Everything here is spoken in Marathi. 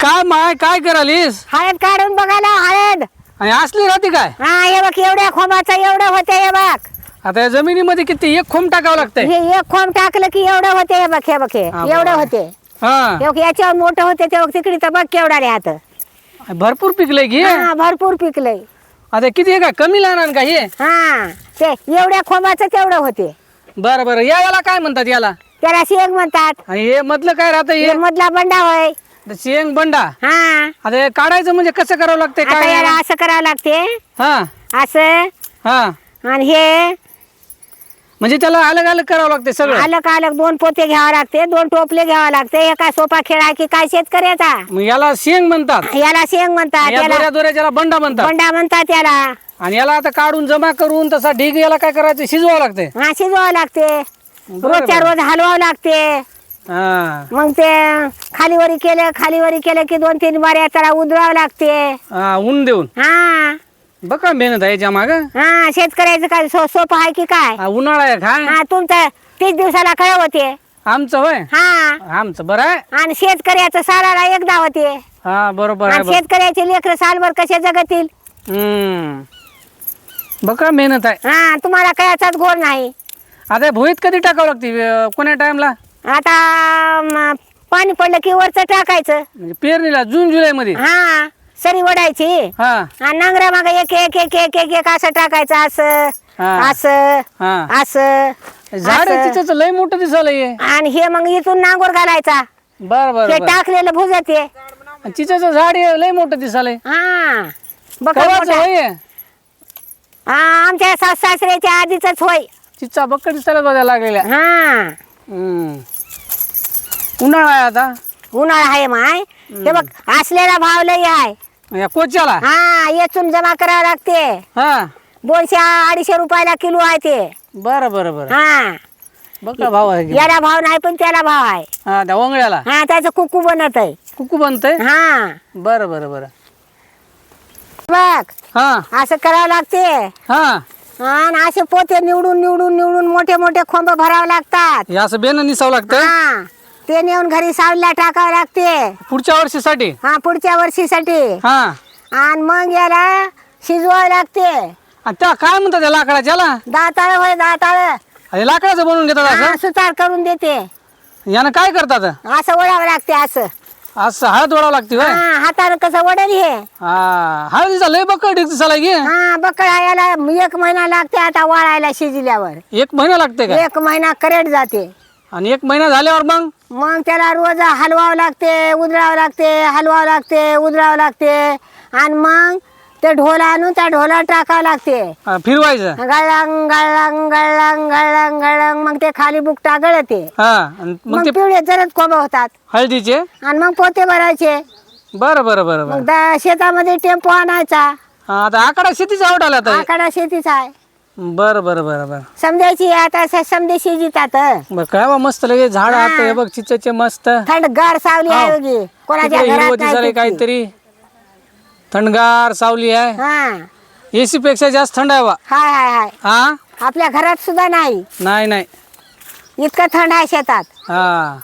काय माय काय करालीस? हळद काढून बघायला हळद. आणि असली राहते काय? हा हे बघ एवढ्या खोमाचं एवढं होते हे बघ. आता या जमिनीमध्ये किती एक खोम टाकावं लागतंय. हे एक खोम टाकलं की एवढं होते हे बघ हे बघ हे. हा, एवढं. होते. हा. हे बघ, याच्यावर मोठं होते ते बघ तिकडे तर बघ केवढा रे हात भरपूर पिकलंय की हा? भरपूर पिकलंय. आता किती आहे का कमी लहान का हे? हा ते एवढ्या खोमाचं तेवढं होते. बरं बरं. याला काय म्हणतात याला? त्याला शेंग म्हणतात. आणि हे मधलं काय राहतं हे? हे मधला बंडा होय. शेंग बंडा. हा. आता हे काढायचं म्हणजे कसं करावं लागतंय? आता काय? याला असं करावं लागते. हा. असं. हा. आणि हे. म्हणजे त्याला अलग अलग करावं लागतंय सगळं? अलग अलग दोन पोते घ्यावं लागते दोन टोपले घ्यावं लागते हे काय सोपा खेळ आहे की काय शेतकऱ्याचा? मग याला शेंग म्हणतात. याला शेंग म्हणतात या याला. दोऱ्या दोऱ्याच्याला बंडा म्हणतात. बंडा म्हणतात याला. आणि याला आता काढून जमा करून तसा ढीग याला काय करायचं? शिजवावं लागतंय. हा शिजवावं लागते. रोजच्या. रोज हलवावं लागते. हा. मग ते खालीवरी केलं खालीवरी केलं की दोन तीन बाऱ्या त्याला उधळावं लागते. हा ऊन देऊन. हा. बघा मेहनत आहे याच्या माग. हा शेतकऱ्याचं काय सो सोपं आहे की काय? उन्हाळा आहे काय हा तुमचं तीस दिवसाला कळ होते आमचं होय? हा. आमचं बरं आहे. आणि शेतकऱ्याचं सालाला एकदा होते हा बरोबर आहे आणि बघ. शेतकऱ्याचे लेकर सालभर कसे जगतील? हम्म. बघा मेहनत आहे. हा तुम्हाला कयाचाच गोड नाही. आता भुईत कधी टाकावं लागते अं, कोण्या टाइमला आता म, पाणी पडलं की वरच टाकायचं. म्हणजे पेरणीला जून जुलै मध्ये हा सरी वडायची हा. आणि नांगरा माग एक एक एक एक एक एक असं टाकायचं असं हा. असं हा. असं झाड असं. तिचं लय मोठं दिसायला आणि हे मग इथून नांगोर घालायचा. बर बर हे बर. टाकलेलं भुजत ये चिचाचं झाड हे लय मोठं दिसायलंय हा. कवाचं मोठा. होय हे? आमच्या सास सासऱ्याच्या आधीच होय. चिचा बक्कड दिसायला बघायला लागलेल्या. हा. हम्म. उन्हाळा आहे आता. उन्हाळा आहे माय. हे बघ असलेला भाव लय आहे. या कोच्याला हा येचून जमा करावं लागते. हा. दोनशे अडीचशे रुपयाला किलो आहे ते. बरं बरं बरं. हा. बघा भाव आहे की. याला भाव नाही पण त्याला भाव आहे. हा त्या वंगळ्याला हा त्याचं कुकू बनत आहे. कुकू बनतंय? हा. बरं बरं बरं. बघ हा. असं करावं लागते. हा. आणि असे पोते निवडून निवडून निवडून मोठे मोठे खोंब भरावे लागतात. हे असं बेन निसावं लागतं हा. ते नेऊन घरी सावलीला टाकावं लागते. पुढच्या वर्षीसाठी? हा पुढच्या वर्षीसाठी. हा. आणि मग याला शिजवावं लागते. आणि त्या काय म्हणतात त्या लाकडाच्याला दाताळ होय दाताळ. अरे लाकडाचं बनवून घेतात असं? सुतार करून देते. यानं काय करतात? असं वडावं लागते असं. असं हळद ओढावं लागते हा हातानं कसं वडल हे. हा हळदीचा लय बक्कड दिसायला की हा बकळा याला एक महिना लागते आता वाळायला शिजल्यावर. एक महिना लागते का? एक महिना करेट जाते. आणि एक महिना झाल्यावर मग? मग त्याला रोज हलवावं लागते उधळावं लागते हलवावं लागते उधळावं लागते. आणि मग ते ढोल आणून त्या ढोला टाकावं लागते. हा, फिरवायचं. गळंग गळंग गळंग गळंग गळंग मग ते खाली बुकटा गळते. हा आणि मग मग ते पिवळे जरच कोंब होतात. हळदीचे? आणि मग पोते भरायचे. बरं बरं बरं मग दा- शेतामध्ये टेम्पो आणायचा. हा, आता आकडा शेतीचा आवड आला आता. आकडा शेतीचा आहे. बरं बरं बरं बरं. समजायची आता स- समजे शिजितात. बरं काय बा मस्त लगे झाड आता हे बघ चिचाचे मस्त. थंडगार सावली आहे. बघी कोणाच्या तिकडे घरात नाही. काहीतरी. थंडगार सावली आहे. हा. एसी पेक्षा जास्त थंड आहे बा. हाय हाय हाय. हा? आपल्या घरात सुद्धा नाही. नाही नाही. इतकं थंड आहे शेतात. हा.